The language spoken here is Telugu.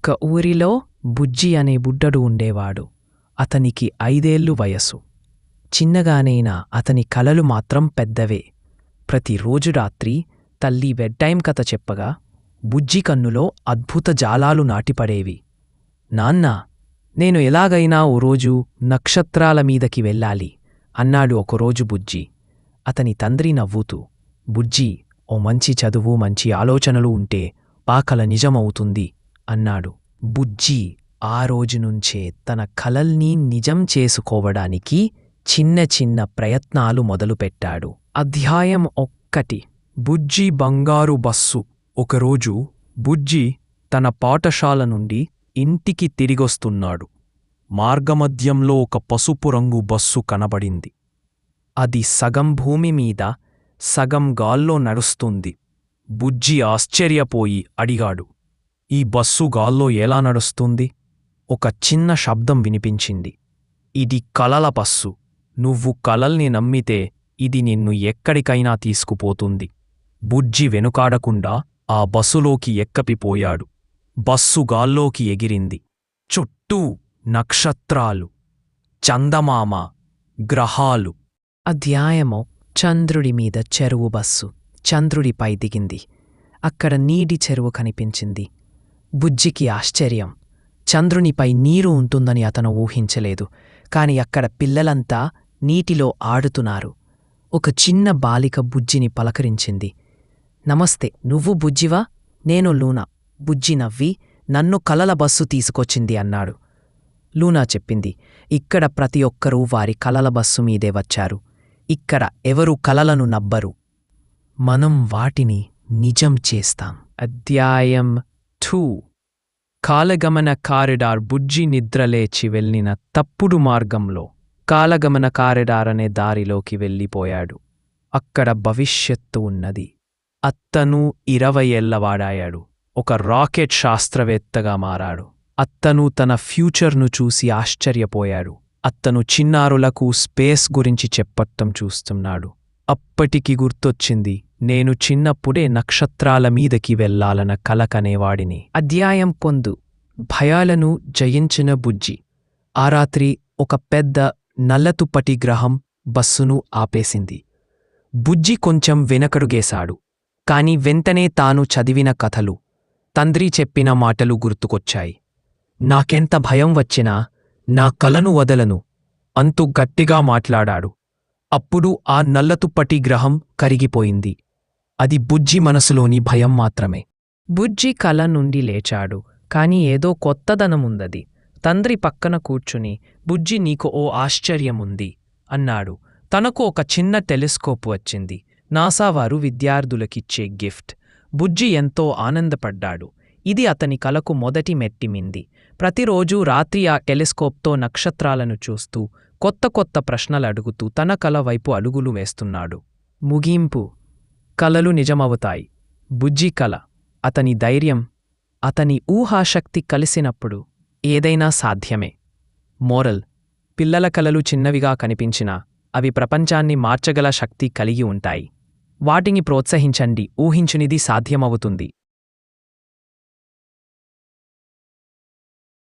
ఒక ఊరిలో బుజ్జి అనే బుడ్డడు ఉండేవాడు. అతనికి ఐదేళ్ళు వయసు చిన్నగానైనా అతని కలలు మాత్రం పెద్దవే. ప్రతిరోజు రాత్రి తల్లి బెడ్టైం కథ చెప్పగా బుజ్జి కన్నులో అద్భుత జాలాలు నాటిపడేవి. నాన్నా నేను ఎలాగైనా ఓ రోజు నక్షత్రాల మీదకి వెళ్ళాలి అన్నాడు ఒకరోజు బుజ్జి. అతని తండ్రి నవ్వుతూ బుజ్జి ఓ మంచి చదువు మంచి ఆలోచనలు ఉంటే పాకల నిజమవుతుంది. అన్నాడు. బుజ్జి ఆ రోజు నుంచే తన కలల్ని నిజం చేసుకోవడానికి చిన్న చిన్న ప్రయత్నాలు మొదలుపెట్టాడు. అధ్యాయం ఒక్కటి. బుజ్జి బంగారు బస్సు. ఒకరోజు బుజ్జి తన పాఠశాల నుండి ఇంటికి తిరిగొస్తున్నాడు. మార్గమధ్యంలో ఒక పసుపు రంగు బస్సు కనబడింది. అది సగం భూమి మీద సగం గాల్లో నడుస్తుంది. బుజ్జి ఆశ్చర్యపోయి అడిగాడు. ఈ బస్సు గాల్లో ఎలా నడుస్తుంది? ఒక చిన్న శబ్దం వినిపించింది. ఇది కలల బస్సు. నువ్వు కలల్ని నమ్మితే ఇది నిన్ను ఎక్కడికైనా తీసుకుపోతుంది. బుజ్జి వెనుకాడకుండా ఆ బస్సులోకి ఎక్కపిపోయాడు బస్సు గాల్లోకి ఎగిరింది. చుట్టూ నక్షత్రాలు చందమామ గ్రహాలు. అధ్యాయము. చంద్రుడి మీద చెరువు బస్సు. చంద్రుడిపై దిగింది. అక్కడ నీటి చెరువు కనిపించింది. బుజ్జికి ఆశ్చర్యం. చంద్రునిపై నీరు ఉంటుందని అతను ఊహించలేదు. కాని అక్కడ పిల్లలంతా నీటిలో ఆడుతున్నారు. ఒక చిన్న బాలిక బుజ్జిని పలకరించింది. నమస్తే నువ్వు బుజ్జివా? నేను లూనా. బుజ్జి నవ్వి నన్ను కలల బస్సు తీసుకొచ్చింది అన్నాడు. లూనా చెప్పింది. ఇక్కడ ప్రతి ఒక్కరూ వారి కలల బస్సు మీదే వచ్చారు. ఇక్కడ ఎవరు కలలను నబ్బరు. మనం వాటిని నిజం చేస్తాం. అధ్యాయం టూ కాలగమన కారిడార్ బుజ్జి నిద్రలేచి వెళ్ళిన తప్పుడు మార్గంలో కాలగమన కారిడార్ అనే దారిలోకి వెళ్ళిపోయాడు. అక్కడ భవిష్యత్తు ఉన్నది. అత్తను ఇరవై ఏళ్ళవాడాయాడు ఒక రాకెట్ శాస్త్రవేత్తగా మారాడు. అత్తను తన ఫ్యూచర్ను చూసి ఆశ్చర్యపోయాడు. అత్తను చిన్నారులకు స్పేస్ గురించి చెప్పట్టం చూస్తున్నాడు. అప్పటికి గుర్తొచ్చింది నేను చిన్నప్పుడే నక్షత్రాల మీదకి వెళ్ళాలన కలకనేవాడిని. అధ్యాయం పొందు భయాలను జయించిన బుజ్జి. ఆ రాత్రి ఒక పెద్ద నల్లతుప్పటి గ్రహం బస్సును ఆపేసింది. బుజ్జి కొంచెం వెనకడుగేశాడు. కాని వెంటనే తాను చదివిన కథలు తండ్రి చెప్పిన మాటలు గుర్తుకొచ్చాయి. నాకెంత భయం వచ్చినా నా కలను వదలను అంతు గట్టిగా మాట్లాడాడు. అప్పుడు ఆ నల్లతుప్పటి గ్రహం కరిగిపోయింది. అది బుజ్జి మనసులోని భయం మాత్రమే. బుజ్జి కల నుండి లేచాడు. కాని ఏదో కొత్తదనముందది. తండ్రి పక్కన కూర్చుని బుజ్జి నీకు ఓ ఆశ్చర్యముంది అన్నాడు. తనకు ఒక చిన్న టెలిస్కోప్ వచ్చింది. నాసావారు విద్యార్థులకిచ్చే గిఫ్ట్. బుజ్జి ఎంతో ఆనందపడ్డాడు. ఇది అతని కలకు మొదటి మెట్టిమింది. ప్రతిరోజూ రాత్రి ఆ టెలిస్కోప్తో నక్షత్రాలను చూస్తూ కొత్త కొత్త ప్రశ్నలు అడుగుతూ తన కల వైపు అడుగులు వేస్తున్నాడు. ముగింపు. కలలు నిజమవుతాయి. బుజ్జి కల. అతని ధైర్యం. అతని ఊహాశక్తి కలిసినప్పుడు ఏదైనా సాధ్యమే. మోరల్. పిల్లల కలలు చిన్నవిగా కనిపించినా అవి ప్రపంచాన్ని మార్చగల శక్తి కలిగి ఉంటాయి. వాటిని ప్రోత్సహించండి. ఊహించునిది సాధ్యమవుతుంది.